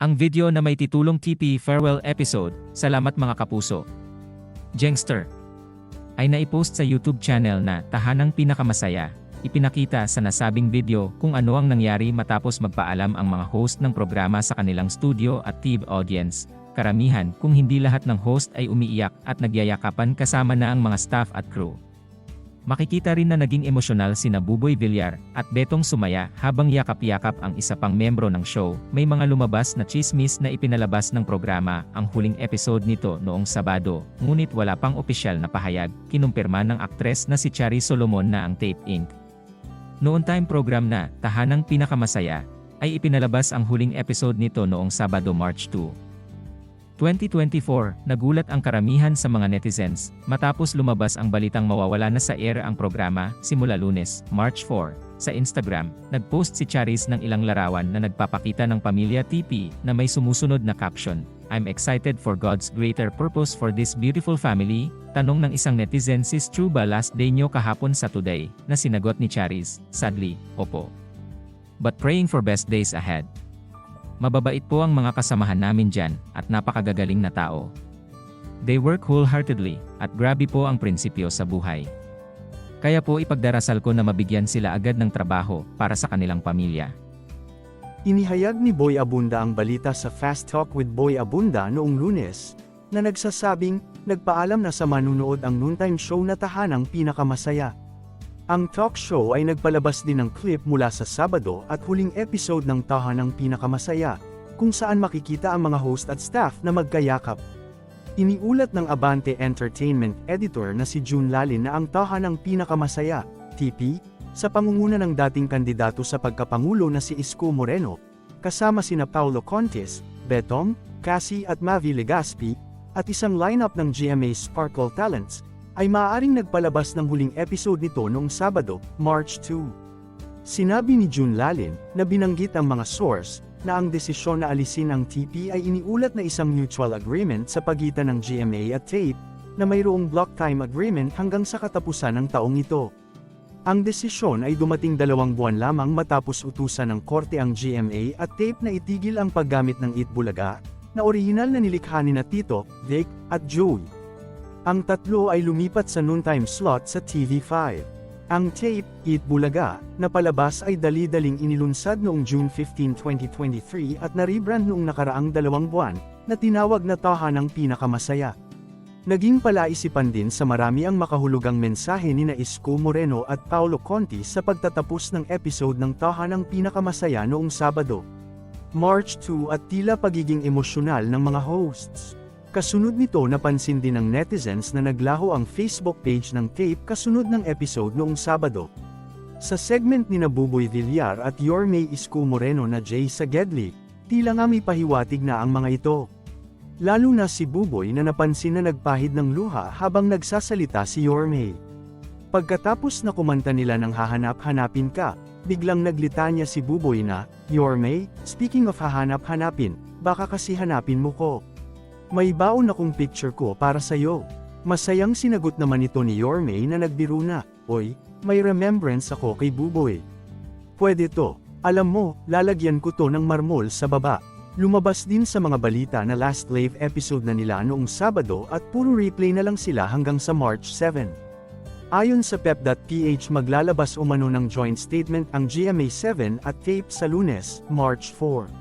Ang video na may titulong TP Farewell Episode, Salamat mga kapuso. Jengster ay naipost sa YouTube channel na Tahanang Pinakamasaya. Ipinakita sa nasabing video kung ano ang nangyari matapos magpaalam ang mga host ng programa sa kanilang studio at TV audience. Karamihan kung hindi lahat ng host ay umiiyak at nagyayakapan kasama na ang mga staff at crew. Makikita rin na naging emosyonal sina Buboy Villar at Betong Sumaya habang yakap-yakap ang isa pang membro ng show. May mga lumabas na chismis na ipinalabas ng programa ang huling episode nito noong Sabado, ngunit wala pang opisyal na pahayag. Kinumpirma ng aktres na si Chari Solomon na ang Tape Inc. Noon time program na Tahanang Pinakamasaya ay ipinalabas ang huling episode nito noong Sabado March 2. 2024, nagulat ang karamihan sa mga netizens matapos lumabas ang balitang mawawala na sa air ang programa simula lunes, March 4. Sa Instagram, nagpost si Charis ng ilang larawan na nagpapakita ng pamilya TP na may sumusunod na caption, I'm excited for God's greater purpose for this beautiful family. Tanong ng isang netizen sis true ba last day nyo kahapon sa today, na sinagot ni Charis, sadly, opo. But praying for best days ahead. Mababait po ang mga kasamahan namin dyan, at napakagagaling na tao. They work wholeheartedly, at grabe po ang prinsipyo sa buhay. Kaya po ipagdarasal ko na mabigyan sila agad ng trabaho para sa kanilang pamilya. Inihayag ni Boy Abunda ang balita sa Fast Talk with Boy Abunda noong lunes, na nagsasabing, nagpaalam na sa manunood ang noontime show na tahanang pinakamasaya. Ang talk show ay nagpalabas din ng clip mula sa Sabado at huling episode ng Tahanang Pinakamasaya, kung saan makikita ang mga host at staff na magkayakap. Iniulat ng Abante Entertainment editor na si June Lalin na ang Tahanang Pinakamasaya, TP, sa pangunguna ng dating kandidato sa pagkapangulo na si Isko Moreno, kasama sina Paulo Contis, Betong, Cassie at Mavi Legaspi, at isang lineup ng GMA Sparkle Talents, ay maaaring nagpalabas ng huling episode nito noong Sabado, March 2. Sinabi ni June Lalin, na binanggit ang mga source, na ang desisyon na alisin ang TP ay iniulat na isang mutual agreement sa pagitan ng GMA at TAPE, na mayroong block time agreement hanggang sa katapusan ng taong ito. Ang desisyon ay dumating dalawang buwan lamang matapos utusan ng korte ang GMA at TAPE na itigil ang paggamit ng Itbulaga, na orihinal na nilikha ni na Tito, Vic, at Joey. Ang tatlo ay lumipat sa noontime slot sa TV5. Ang tape, Eat Bulaga, na palabas ay dali-daling inilunsad noong June 15, 2023 at na-rebrand noong nakaraang dalawang buwan, na tinawag na Tahanang Pinakamasaya. Naging palaisipan din sa marami ang makahulugang mensahe ni na Isko Moreno at Paulo Conti sa pagtatapos ng episode ng Tahanang Pinakamasaya noong Sabado. March 2 at tila pagiging emosyonal ng mga hosts. Kasunod nito napansin din ng netizens na naglaho ang Facebook page ng tape kasunod ng episode noong Sabado. Sa segment ni Nabuboy Villar at Yorme Isko Moreno na Jay Sagedli, tila nga may pahiwatig na ang mga ito. Lalo na si Buboy na napansin na nagpahid ng luha habang nagsasalita si Yorme. Pagkatapos na kumanta nila ng hahanap-hanapin ka, biglang naglitanya si Buboy na, Yorme, speaking of hahanap-hanapin, baka kasi hanapin mo ko. May baon akong picture ko para sa'yo. Masayang sinagot naman ito ni Yorme na nagbiro na, Oy, may remembrance ako kay Buboy. Pwede to, alam mo, lalagyan ko to ng marmol sa baba. Lumabas din sa mga balita na last live episode na nila noong Sabado at puro replay na lang sila hanggang sa March 7. Ayon sa pep.ph maglalabas umano ng joint statement ang GMA7 at tape sa lunes, March 4.